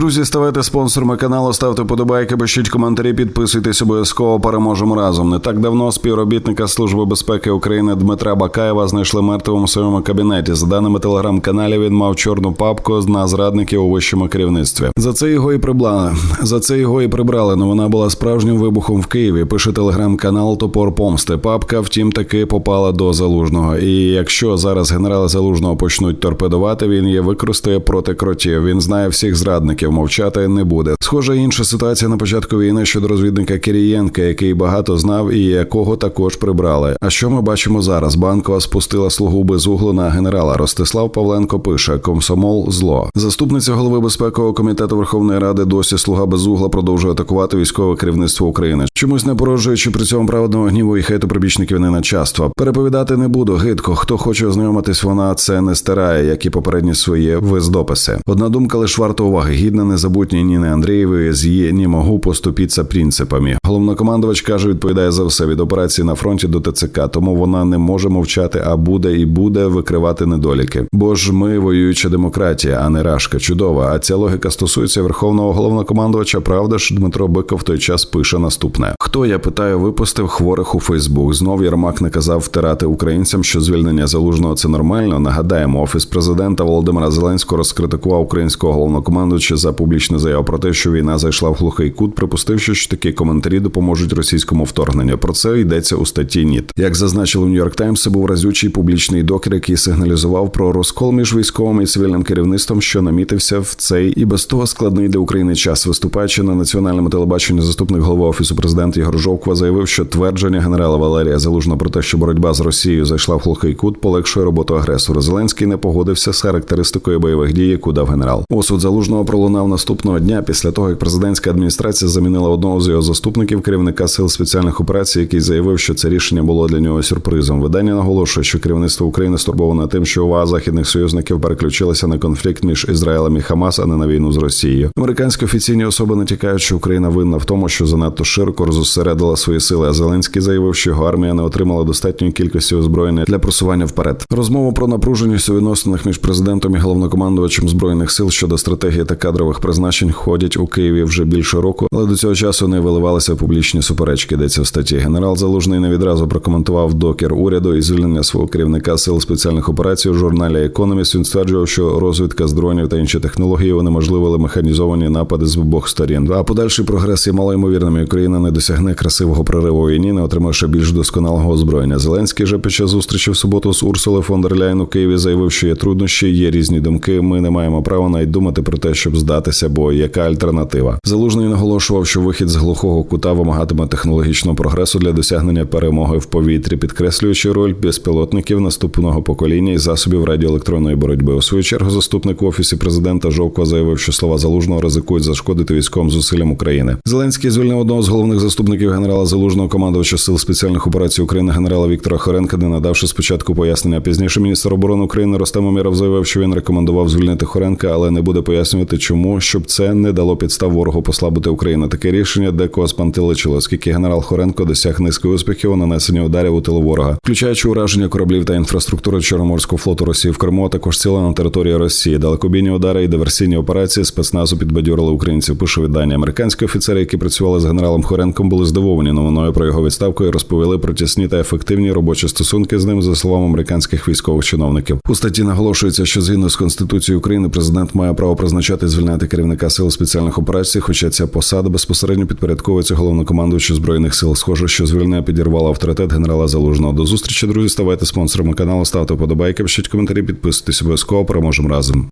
Друзі, ставайте спонсорами каналу, ставте подобайки, пишіть коментарі, підписуйтесь обов'язково. Переможемо разом. Не так давно співробітника Служби безпеки України Дмитра Бакаєва знайшли мертвим у своєму кабінеті. За даними телеграм-каналі, він мав чорну папку на зрадників у вищому керівництві. За це його і прибрали. За це його і прибрали. Но вона була справжнім вибухом в Києві. Пише телеграм-канал Топор Помсти. Папка, втім, таки попала до залужного. І якщо зараз генерала залужного почнуть торпедувати, він її використає проти кротів. Він знає всіх зрадників, мовчати не буде. Схожа інша ситуація на початку війни щодо розвідника Кирієнка, який багато знав і якого також прибрали. А що ми бачимо зараз? Банкова спустила слугу без углу на генерала. Ростислав Павленко пише: комсомол зло. Заступниця голови безпекового комітету Верховної Ради досі слуга без угла продовжує атакувати військове керівництво України. Чомусь не породжуючи при цьому праведного гніву і хейту прибічників не начальства. Переповідати не буду. Гидко, хто хоче ознайомитись, вона це не стирає, як і попередні свої виздописи. Одна думка лише варта уваги. Гідна незабутньої Ніни Андрієвої з її не могу поступитися принципами. Головнокомандувач каже, відповідає за все від операції на фронті до ТЦК, тому вона не може мовчати, а буде і буде викривати недоліки. Бо ж ми воююча демократія, а не рашка. Чудова. А ця логіка стосується верховного головнокомандувача. Правда ж, Дмитро Биков в той час пише наступне: хто я питаю, випустив хворих у Фейсбук? Знов Єрмак наказав втирати українцям, що звільнення залужного це нормально. Нагадаємо, офіс президента Володимира Зеленського розкритикував українського головнокомандувача за публічну заяву про те, що війна зайшла в глухий кут, припустивши, що такі коментарі допоможуть російському вторгненню. Про це йдеться у статті НІТ. Як зазначили Нью-Йорк Таймс, це був разючий публічний докер, який сигналізував про розкол між військовим і цивільним керівництвом, що намітився в цей і без того складний для України час. Виступаючи на національному телебаченні, заступник голови офісу президента Ігор Жовква заявив, що твердження генерала Валерія Залужного про те, що боротьба з Росією зайшла в глухий кут, полегшує роботу агресора. Зеленський не погодився з характеристикою бойових дій, яку дав генерал. Осуд залужного пролунав наступного дня після того, як президентська адміністрація замінила одного з його заступників керівника сил спеціальних операцій, який заявив, що це рішення було для нього сюрпризом. Видання наголошує, що керівництво України стурбоване тим, що увага західних союзників переключилася на конфлікт між Ізраїлем і Хамас, а не на війну з Росією. Американські офіційні особи натякають, що Україна винна в тому, що занадто широко розосередила свої сили. А Зеленський заявив, що його армія не отримала достатньої кількості озброєння для просування вперед. Розмова про напруженість у відносинах між президентом і головнокомандувачем збройних сил щодо стратегії та кадрових призначень ходять у Києві вже більше року, але до цього часу не виливалися публічні суперечки. Йдеться в статті. Генерал Залужний не відразу прокоментував докер уряду і звільнення свого керівника сил спеціальних операцій у журналі Економіст. Він стверджував, що розвідка з дронів та інші технології унеможливили механізовані напади з обох сторін. А подальший прогрес є малоймовірним. Україна не досягне красивого прориву війні, не отримавши більш досконалого озброєння. Зеленський же під час зустрічі в суботу з Урсули фон дер Ляйн у Києві заявив, що є труднощі, є різні думки. Ми не маємо права навіть думати про те, щоб здатися, бо яка альтернатива? Залужний наголошував, що вихід з глухого кута вимагатиме технологічного прогресу для досягнення перемоги в повітрі, підкреслюючи роль безпілотників наступного покоління і засобів радіоелектронної боротьби. У свою чергу заступник офісі президента Жовква заявив, що слова залужного ризикують зашкодити військовим зусиллям України. Зеленський звільнив одного з головних заступників генерала залужного командувача сил спеціальних операцій України генерала Віктора Хоренка, не надавши спочатку пояснення. Пізніше міністр оборони України Ростем Уміров заявив, що він рекомендував звільнити Хоренка, але не буде пояснювати, чому щоб це не дало підстав ворогу послабити Україну. Таке рішення декого спантеличило, оскільки генерал Хоренко досяг низки успіхів у нанесенні ударів у тилу ворога, включаючи ураження кораблів та інфраструктури Чорноморського флоту Росії в Криму, а також ціла на території Росії. Далекобійні удари і диверсійні операції спецназу підбадьорили українців. Пише видання. Американські офіцери, які працювали з генералом Хоренком, були здивовані новиною про його відставку і розповіли про тісні та ефективні робочі стосунки з ним за словами американських військових чиновників. У статті наголошується, що згідно з конституцією України президент має право призначати і звільняти керівника сил спеціальних операцій, хоча ця посада безпосередньо підпорядковується головнокомандуючу збройних сил. Схоже, що звільнення підірвало авторитет генерала Залужного. До зустрічі, друзі. Ставайте спонсорами каналу, ставте подобайки, пишіть коментарі, підписуйтесь обов'язково. Переможемо разом.